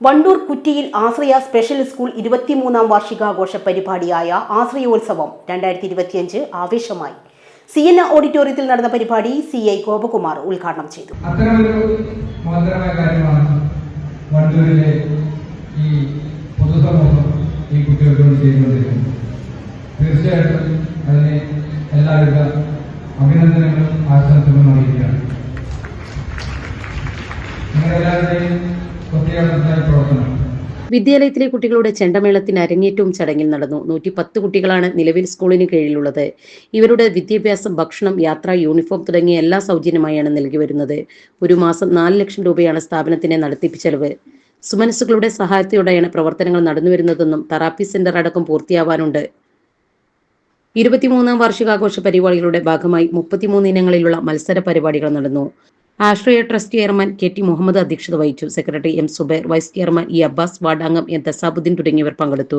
വണ്ടൂർ കുറ്റിയിൽ Ashraya special school ഇരുപത്തിമൂന്നാം വാർഷികാഘോഷ പരിപാടിയായ ആശ്രയോത്സവം രണ്ടായിരത്തി ഇരുപത്തിയഞ്ച് ആവേശമായി. സി എൻ ഓഡിറ്റോറിയത്തിൽ നടന്ന പരിപാടി സി ഐ ഗോപകുമാർ ഉദ്ഘാടനം ചെയ്തു. അഭിനന്ദനങ്ങളും ആശംസകളും അറിയിക്കുകയാണ് നിങ്ങളെല്ലാവരുടെയും വിദ്യാലയത്തിലെ കുട്ടികളുടെ ചെണ്ടമേളത്തിന് അരങ്ങേറ്റവും ചടങ്ങിൽ നടന്നു. നൂറ്റി പത്ത് കുട്ടികളാണ് നിലവിൽ സ്കൂളിന് കീഴിലുള്ളത്. ഇവരുടെ വിദ്യാഭ്യാസം ഭക്ഷണം യാത്ര യൂണിഫോം തുടങ്ങിയ എല്ലാ സൗജന്യമായാണ് നൽകി വരുന്നത്. ഒരു മാസം നാല് ലക്ഷം രൂപയാണ് സ്ഥാപനത്തിന്റെ നടത്തിപ്പ് ചെലവ്. സുമനസ്സുകളുടെ സഹായത്തോടെയാണ് പ്രവർത്തനങ്ങൾ നടന്നുവരുന്നതെന്നും തെറാപ്പി സെന്റർ അടക്കം പൂർത്തിയാവാനുണ്ട്. ഇരുപത്തിമൂന്നാം വാർഷികാഘോഷ പരിപാടികളുടെ ഭാഗമായി മുപ്പത്തിമൂന്ന് ഇനങ്ങളിലുള്ള മത്സര പരിപാടികൾ നടന്നു. Ashraya trust chairman K T Muhammad അധ്യക്ഷത വഹിച്ചു. Secretary M Zubair vice chairman E Abbas ward അംഗം എൻ തസാബുദ്ദീൻ തുടങ്ങിയവർ പങ്കെടുത്തു.